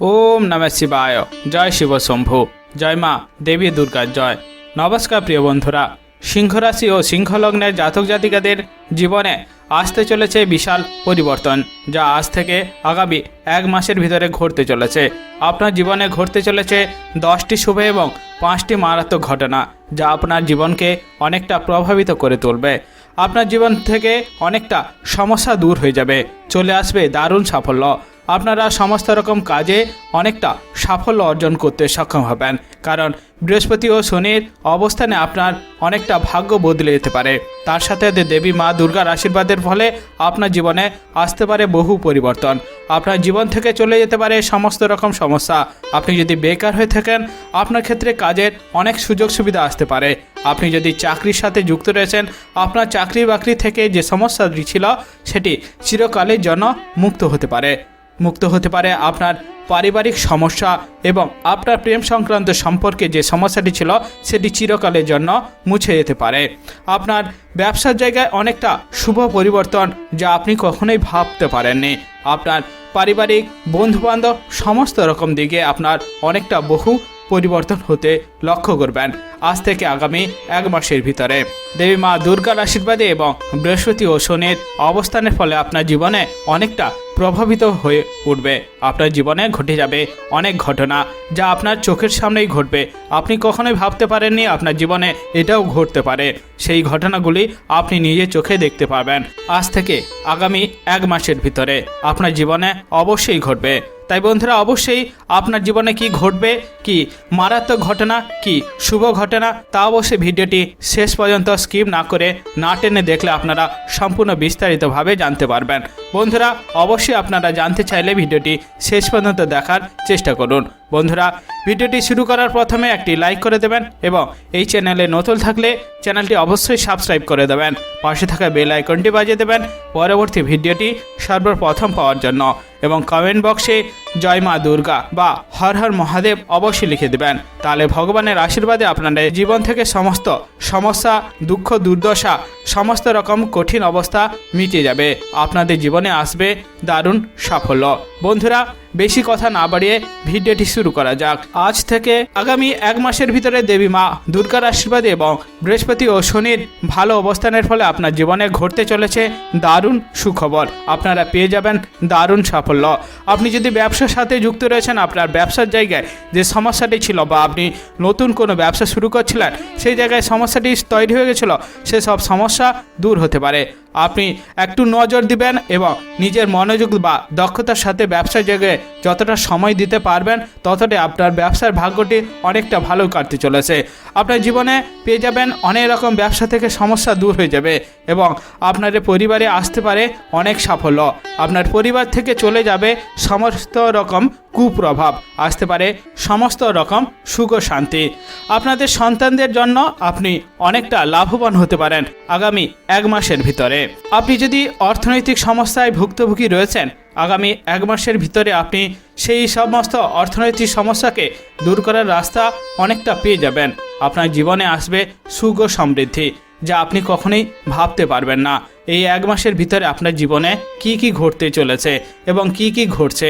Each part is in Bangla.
ওম নম শিবায়। জয় শিব শম্ভু। জয় মা, দেবী দুর্গার জয়। নমস্কার প্রিয় বন্ধুরা। সিংহ রাশি ও সিংহ লগ্নের জাতক জাতিকাদের জীবনে আসতে চলেছে বিশাল পরিবর্তন, যা আজ থেকে আগামী এক মাসের ভিতরে ঘটতে চলেছে। আপনার জীবনে ঘটতে চলেছে দশটি শুভ এবং পাঁচটি মারাত্মক ঘটনা, যা আপনার জীবনকে অনেকটা প্রভাবিত করে তুলবে। আপনার জীবন থেকে অনেকটা সমস্যা দূর হয়ে যাবে। চলে আসবে দারুণ সাফল্য। আপনারা সমস্ত রকম কাজে অনেকটা সাফল্য অর্জন করতে সক্ষম হবেন। কারণ বৃহস্পতি ও শনির অবস্থানে আপনার অনেকটা ভাগ্য বদলে যেতে পারে। তার সাথে দেবী মা দুর্গার আশীর্বাদের ফলে আপনার জীবনে আসতে পারে বহু পরিবর্তন। আপনার জীবন থেকে চলে যেতে পারে সমস্ত রকম সমস্যা। আপনি যদি বেকার হয়ে থাকেন, আপনার ক্ষেত্রে কাজের অনেক সুযোগ সুবিধা আসতে পারে। আপনি যদি চাকরির সাথে যুক্ত রয়েছেন, আপনার চাকরি বাকরি থেকে যে সমস্যাটি ছিল, সেটি চিরকালের জন্য মুক্ত হতে পারে। মুক্ত হতে পারে আপনার পারিবারিক সমস্যা এবং আপনার প্রেম সংক্রান্ত সম্পর্কে যে সমস্যাটি ছিল, সেটি চিরকালের জন্য মুছে যেতে পারে। আপনার ব্যবসার জায়গায় অনেকটা শুভ পরিবর্তন যা আপনি কখনোই ভাবতে পারেননি। আপনার পারিবারিক বন্ধুবান্ধব সমস্ত রকম দিকে আপনার অনেকটা বহু পরিবর্তন হতে লক্ষ্য করবেন আজ থেকে আগামী এক মাসের ভিতরে। দেবী মা দুর্গার আশীর্বাদে এবং বৃহস্পতি ও শনির অবস্থানের ফলে আপনার জীবনে অনেকটা প্রভাবিত হয়ে উঠবে। আপনার জীবনে ঘটে যাবে অনেক ঘটনা যা আপনার চোখের সামনেই ঘটবে। আপনি কখনোই ভাবতে পারেননি আপনার জীবনে এটাও ঘটতে পারে। সেই ঘটনাগুলি আপনি নিজে চোখে দেখতে পাবেন আজ থেকে আগামী এক মাসের ভিতরে আপনার জীবনে অবশ্যই ঘটবে। তাই বন্ধুরা, অবশ্যই আপনার জীবনে কি ঘটবে? কি মারাত্মক ঘটনা? কি শুভ ঘটনা? তা অবশ্যই ভিডিওটি শেষ পর্যন্ত স্কিপ না করে না টেনে দেখলে আপনারা সম্পূর্ণ বিস্তারিতভাবে জানতে পারবেন। বন্ধুরা, অবশ্যই আপনারা জানতে চাইলে ভিডিওটি শেষ পর্যন্ত দেখার চেষ্টা করুন। বন্ধুরা, ভিডিওটি শুরু করার প্রথমে একটি লাইক করে দেবেন এবং এই চ্যানেলে নতুন থাকলে চ্যানেলটি অবশ্যই সাবস্ক্রাইব করে দেবেন। পাশে থাকা বেল আইকনটি বাজিয়ে দেবেন। পরবর্তী ভিডিওটি সর্বপ্রথম পাওয়ার জন্য এবং কমেন্ট বক্সে জয় মা দুর্গা বা হর হর মহাদেব অবশ্যই লিখে দেবেন। তাহলে ভগবানের আশীর্বাদে আপনাদের জীবন থেকে সমস্ত সমস্যা, দুঃখ, দুর্দশা, সমস্ত রকম কঠিন অবস্থা মিটে যাবে। আপনাদের জীবনে আসবে দারুণ সাফল্য। বন্ধুরা, বেশি কথা না বাড়িয়ে ভিডিওটি শুরু করা যাক। আজ থেকে আগামী এক মাসের ভিতরে দেবী মা দুর্গার আশীর্বাদ এবং বৃহস্পতি ও শনির ভালো অবস্থানের ফলে আপনার জীবনে ঘটতে চলেছে দারুণ সুখবর। আপনারা পেয়ে যাবেন দারুণ সাফল্য। আপনি যদি ব্যবসার সাথে যুক্ত রয়েছেন আপনার ব্যবসার জায়গায় যে সমস্যাটি ছিল বা আপনি নতুন কোনো ব্যবসা শুরু করছিলেন, সেই জায়গায় সমস্যাটি তৈরি হয়ে গেছিল, সেসব সমস্যা দূর হতে পারে। আপনি একটু নজর দিবেন এবং নিজের মনোযোগ বা দক্ষতার সাথে ব্যবসার জায়গায় যতটা সময় দিতে পারবেন, ততটাই আপনার ব্যবসার ভাগ্যটি অনেকটা ভালো কাটতে চলেছে। আপনার জীবনে পেয়ে যাবেন অনেক রকম ব্যবসা থেকে সমস্যা দূর হয়ে যাবে এবং আপনার পরিবারে আসতে পারে অনেক সাফল্য। আপনার পরিবার থেকে চলে যাবে সমস্ত রকম কুপ্রভাব আসতে পারে সমস্ত রকম সুখ ও শান্তি। আপনাদের সন্তানদের জন্য আপনি অনেকটা লাভবান হতে পারেন আগামী এক মাসের ভিতরে। আপনি যদি অর্থনৈতিক সমস্যায় ভুক্তভোগী রয়েছেন, আগামী এক মাসের ভিতরে আপনি সেই সমস্ত অর্থনৈতিক সমস্যাকে দূর করার রাস্তা অনেকটা পেয়ে যাবেন। আপনার জীবনে আসবে সুখ ও সমৃদ্ধি, যা আপনি কখনোই ভাবতে পারবেন না। এই এক মাসের ভিতরে আপনার জীবনে কি কি ঘটতে চলেছে এবং কি কি ঘটছে?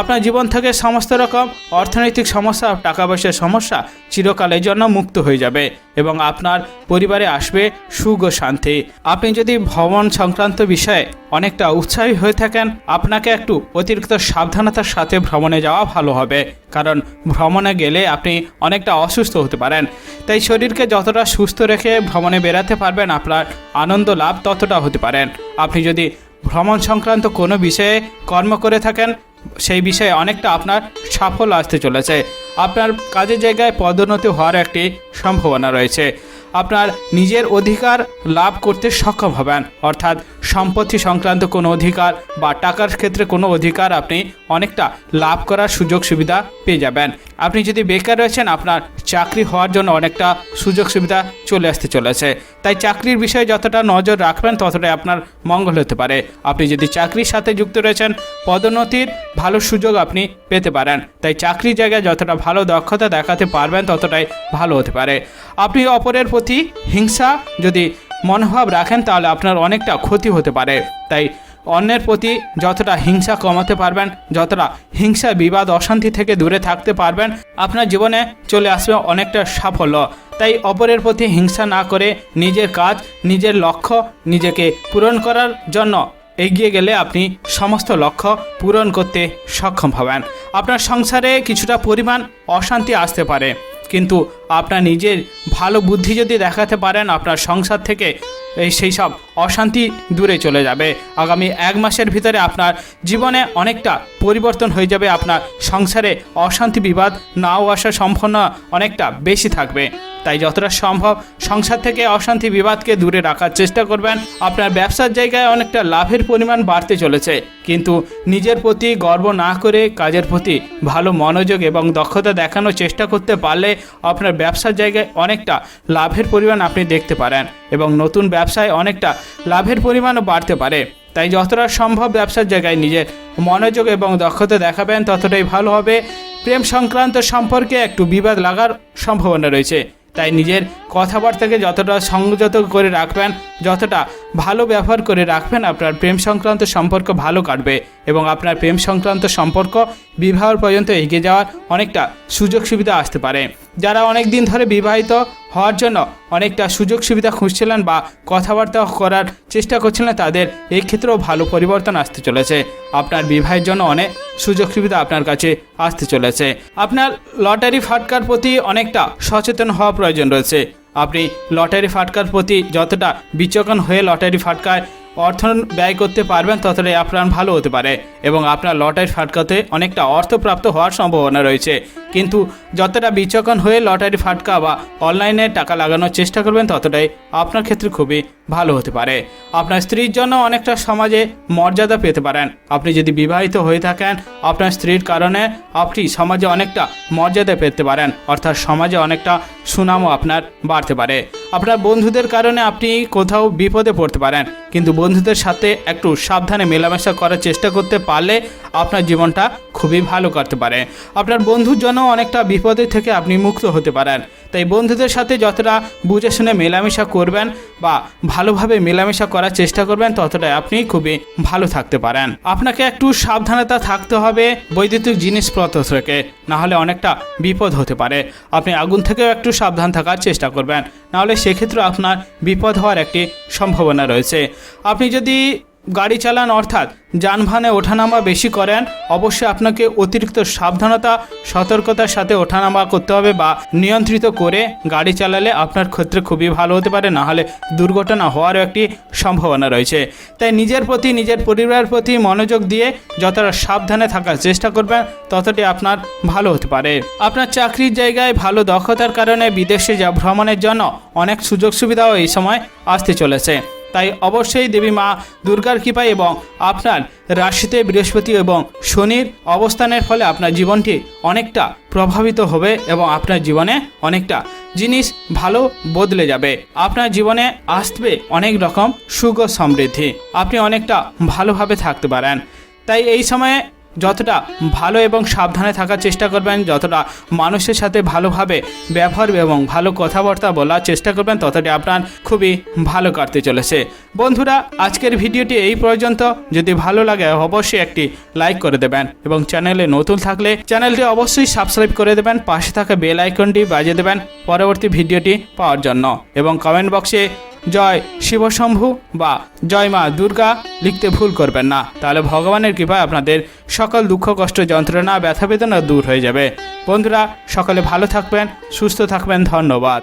আপনার জীবন থেকে সমস্ত রকম অর্থনৈতিক সমস্যা টাকা পয়সার সমস্যা চিরকালের জন্য মুক্ত হয়ে যাবে এবং আপনার পরিবারে আসবে সুখ ও শান্তি। আপনি যদি ভ্রমণ সংক্রান্ত বিষয়ে অনেকটা উৎসাহী হয়ে থাকেন, আপনাকে একটু অতিরিক্ত সাবধানতার সাথে ভ্রমণে যাওয়া ভালো হবে। কারণ ভ্রমণে গেলে আপনি অনেকটা অসুস্থ হতে পারেন। তাই শরীরকে যতটা সুস্থ রেখে ভ্রমণে বেরাতে পারবেন, আপনার আনন্দ লাভ ততটা হতে পারেন। আপনি যদি ভ্রমণ সংক্রান্ত কোনো বিষয়ে কর্ম করে থাকেন, সেই বিষয়ে অনেকটা আপনার সাফল্য আসতে চলেছে। আপনার কাজের জায়গায় পদোন্নতি হওয়ার একটি সম্ভাবনা রয়েছে। আপনার নিজের অধিকার লাভ করতে সক্ষম হবেন। অর্থাৎ সম্পত্তি সংক্রান্ত কোনো অধিকার বা টাকার ক্ষেত্রে কোনো অধিকার আপনি অনেকটা লাভ করার সুযোগ সুবিধা পেয়ে যাবেন। আপনি যদি বেকার রয়েছেন, আপনার চাকরি হওয়ার জন্য অনেকটা সুযোগ সুবিধা চলে আসতে চলেছে। তাই চাকরির বিষয়ে যতটা নজর রাখবেন, ততটাই আপনার মঙ্গল হতে পারে। আপনি যদি চাকরির সাথে যুক্ত রয়েছেন, পদোন্নতির ভালো সুযোগ আপনি পেতে পারেন। তাই চাকরির জায়গায় যতটা ভালো দক্ষতা দেখাতে পারবেন, ততটাই ভালো হতে পারে। আপনি অপরের প্রতি হিংসা যদি মনোভাব রাখেন তাহলে আপনার অনেকটা ক্ষতি হতে পারে। তাই অন্যের প্রতি যতটা হিংসা কমাতে পারবেন, যতটা হিংসা, বিবাদ, অশান্তি থেকে দূরে থাকতে পারবেন, আপনার জীবনে চলে আসবে অনেকটা সাফল্য। তাই অপরের প্রতি হিংসা না করে নিজের কাজ, নিজের লক্ষ্য নিজেকে পূরণ করার জন্য এগিয়ে গেলে আপনি সমস্ত লক্ষ্য পূরণ করতে সক্ষম হবেন। আপনার সংসারে কিছুটা পরিমাণ অশান্তি আসতে পারে। কিন্তু আপনার নিজের ভালো বুদ্ধি যদি দেখাতে পারেন আপনার সংসার থেকে সেই সব অশান্তি দূরে চলে যাবে। আগামী এক মাসের ভিতরে আপনার জীবনে অনেকটা পরিবর্তন হয়ে যাবে, আপনার সংসারে অশান্তি বিবাদ নাও আসা সম্ভাবনা অনেকটা বেশি থাকবে। তাই যতটা সম্ভব সংসার থেকে অশান্তি বিবাদকে দূরে রাখার চেষ্টা করবেন। আপনার ব্যবসার জায়গায় অনেকটা লাভের পরিমাণ বাড়তে চলেছে, কিন্তু নিজের প্রতি গর্ব না করে কাজের প্রতি ভালো মনোযোগ এবং দক্ষতা দেখানোর চেষ্টা করতে পারলে আপনার ব্যবসার জায়গায় অনেকটা লাভের পরিমাণ আপনি দেখতে পারেন এবং নতুন ব্যবসায় অনেকটা লাভের পরিমাণও বাড়তে পারে। তাই যতটা সম্ভব ব্যবসার জায়গায় নিজের মনোযোগ এবং দক্ষতা দেখাবেন, ততটাই ভালো হবে। প্রেম সংক্রান্ত সম্পর্কে একটু বিবাদ লাগার সম্ভাবনা রয়েছে। তাই নিজের কথাবার্তাকে যতটা সংযত করে রাখবেন, যতটা ভালো ব্যবহার করে রাখবেন, আপনার প্রেম সংক্রান্ত সম্পর্ক ভালো কাটবে এবং আপনার প্রেম সংক্রান্ত সম্পর্ক বিবাহ পর্যন্ত এগিয়ে যাওয়ার অনেকটা সুযোগ সুবিধা আসতে পারে। যারা অনেক দিন ধরে বিবাহিত হওয়ার জন্য অনেকটা সুযোগ সুবিধা খুঁজছিলেন বা কথাবার্তা করার চেষ্টা করছিলেন, তাদের এই ক্ষেত্রেও ভালো পরিবর্তন আসতে চলেছে। আপনার বিবাহের জন্য অনেক সুযোগ সুবিধা আপনার কাছে আসতে চলেছে। আপনার লটারি ফাটকার প্রতি অনেকটা সচেতন হওয়া প্রয়োজন রয়েছে। আপনি লটারি ফাটকার প্রতি যতটা বিচক্ষণ হয়ে লটারি ফাটকায় অর্থ ব্যয় করতে পারবেন, ততটাই আপনার ভালো হতে পারে এবং আপনার লটারি ফাটকাতে অনেকটা অর্থ প্রাপ্ত হওয়ার সম্ভাবনা রয়েছে। কিন্তু যতটা বিচক্ষণ হয়ে লটারি ফাটকা বা অনলাইনে টাকা লাগানোর চেষ্টা করবেন, ততটাই আপনার ক্ষেত্রে খুবই ভালো হতে পারে। আপনার স্ত্রীর জন্য অনেকটা সমাজে মর্যাদা পেতে পারেন। আপনি যদি বিবাহিত হয়ে থাকেন, আপনার স্ত্রীর কারণে আপনি সমাজে অনেকটা মর্যাদা পেতে পারেন। অর্থাৎ সমাজে অনেকটা সুনামও আপনার বাড়তে পারে। আপনার বন্ধুদের কারণে আপনি কোথাও বিপদে পড়তে পারেন। কিন্তু বন্ধুদের সাথে একটু সাবধানে মেলামেশা করার চেষ্টা করতে পারলে আপনার জীবনটা খুবই ভালো করতে পারে। আপনার বন্ধুর জন্য অনেকটা বিপদের থেকে আপনি মুক্ত হতে পারেন। তাই বন্ধুদের সাথে যতটা বুঝে শুনে মেলামেশা করবেন বা ভালোভাবে মেলামেশা করার চেষ্টা করবেন, ততটাই আপনি খুবই ভালো থাকতে পারেন। আপনাকে একটু সাবধানতা থাকতে হবে বৈদ্যুতিক জিনিসপত্র থেকে নাহলে অনেকটা বিপদ হতে পারে। আপনি আগুন থেকেও একটু সাবধান থাকার চেষ্টা করবেন নাহলে সেক্ষেত্রে আপনার বিপদ হওয়ার একটি সম্ভাবনা রয়েছে। আপনি যদি গাড়ি চালান অর্থাৎ যানবাহনে ওঠানামা বেশি করেন, অবশ্যই আপনাকে অতিরিক্ত সাবধানতা, সতর্কতার সাথে ওঠানামা করতে হবে বা নিয়ন্ত্রিত করে গাড়ি চালালে আপনার ক্ষেত্রে খুবই ভালো হতে পারে, না হলে দুর্ঘটনা হওয়ারও একটি সম্ভাবনা রয়েছে। তাই নিজের প্রতি, নিজের পরিবারের প্রতি মনোযোগ দিয়ে যতটা সাবধানে থাকার চেষ্টা করবেন, ততটি আপনার ভালো হতে পারে। আপনার চাকরির জায়গায় ভালো দক্ষতার কারণে বিদেশে যা ভ্রমণের জন্য অনেক সুযোগ সুবিধাও এই সময় আসতে চলেছে। তাই অবশ্যই দেবী মা দুর্গার কৃপায় এবং আপনার রাশিতে বৃহস্পতি এবং শনির অবস্থানের ফলে আপনার জীবনটি অনেকটা প্রভাবিত হবে এবং আপনার জীবনে অনেকটা জিনিস ভালো বদলে যাবে। আপনার জীবনে আসবে অনেক রকম সুখ ও সমৃদ্ধি। আপনি অনেকটা ভালোভাবে থাকতে পারেন। তাই এই সময়ে যতটা ভালো এবং সাবধানে থাকার চেষ্টা করবেন, যতটা মানুষের সাথে ভালোভাবে ব্যবহার এবং ভালো কথাবার্তা বলার চেষ্টা করবেন, ততটা আপনার খুবই ভালো কাটতে চলেছে। বন্ধুরা, আজকের ভিডিওটি এই পর্যন্ত। যদি ভালো লাগে, অবশ্যই একটি লাইক করে দেবেন এবং চ্যানেলে নতুন থাকলে চ্যানেলটি অবশ্যই সাবস্ক্রাইব করে দেবেন, পাশে থাকা বেল আইকনটি বাজিয়ে দেবেন পরবর্তী ভিডিওটি পাওয়ার জন্য। এবং কমেন্ট বক্সে জয় শিবশম্ভু বা জয় মা দুর্গা লিখতে ভুল করবেন না। তাহলে ভগবানের কৃপায় আপনাদের সকল দুঃখ, কষ্ট, যন্ত্রণা, ব্যথা বেদনা দূর হয়ে যাবে। বন্ধুরা, সকলে ভালো থাকবেন, সুস্থ থাকবেন, ধন্যবাদ।